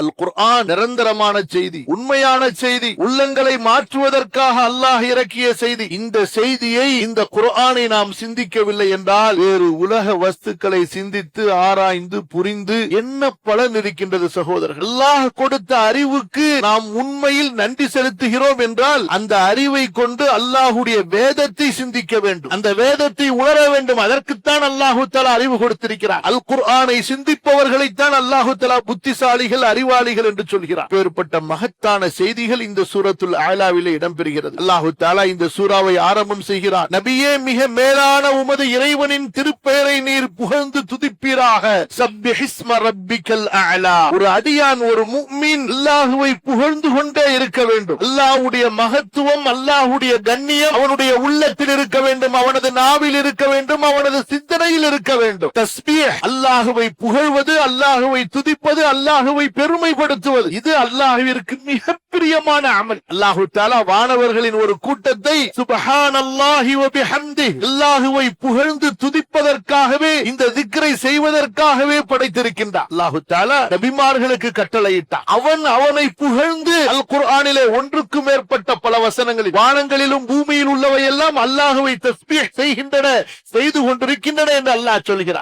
அல் குர்ஆன் நிரந்தரமான செய்தி உண்மையான செய்தி உள்ளங்களை மாற்றுவதற்காக அல்லாஹ் இறக்கிய செய்தி. இந்த செய்தியை இந்த குர்ஆனை நாம் சிந்திக்கவில்லை என்றால் வேறு உலக வஸ்துக்களை சிந்தித்து ஆராய்ந்து புரிந்து என்ன பலன் இருக்கின்றது சகோதரர்கள்? அல்லாஹ் கொடுத்த அறிவுக்கு நாம் உண்மையில் நன்றி செலுத்துகிறோம் என்றால் அந்த அறிவை கொண்டு அல்லாஹுடைய வேதத்தை சிந்திக்க வேண்டும். அந்த வேதத்தை உணர வேண்டும். அதற்குத்தான் அல்லாஹு தலா அறிவு கொடுத்திருக்கிறார். அல் குர்ஆனை சிந்திப்பவர்களைத்தான் அல்லாஹு தலா புத்திசாலிகள் அறிவாளிகள் என்று சொல்கிறார். வேறுபட்ட மகத்தான செய்திகள் இந்த சூரத்துல் ஆலாவிலே இடம்பெறுகிறது. அல்லாஹு தாலா இந்த சூறாவை ஆரம்பம் செய்கிறார். நபியே மிக மேலான உமது இறைவனின் திருப்பெயரை நீர் புகழ்ந்து துதிப்பீராக. ஒரு அடியான் ஒரு முக்மீன் அல்லாஹுவை புகழ்ந்து கொண்டே இருக்க வேண்டும். அல்லாஹுடைய மகத்துவம் அல்லாஹுடைய கண்ணியம் அவனுடைய உள்ளத்தில் இருக்க வேண்டும். அவனது நாவில் இருக்க வேண்டும். அவனது சிந்தனையில் இருக்க வேண்டும். தஸ்பீஹ். அல்லாஹுவை புகழ்வது அல்லாஹுவை துதிப்பது அல்லாஹுவை பெரு பெருமைப்படுத்துவது இது அல்லாஹுவிற்கு மிக பிரியமான அமல். அல்லாஹு தாலா வானவர்களின் ஒரு கூட்டத்தை சுபஹான் அல்லாஹி அல்லாஹுவை புகழ்ந்து துதிப்பதற்காகவே இந்த திக்ரை செய்வதற்காகவே படைத்திருக்கின்றார். அல்லாஹு தாலா நபிமார்களுக்கு கட்டளையிட்டார். அவன் அவனை புகழ்ந்து அல் குர்ஆனிலே ஒன்றுக்கு மேற்பட்ட பல வசனங்களில் வானங்களிலும் பூமியில் உள்ளவை எல்லாம் அல்லாஹுவை தஸ்பீஹ் செய்கின்றன செய்து கொண்டிருக்கின்றன என்று அல்லாஹ் சொல்கிறார்.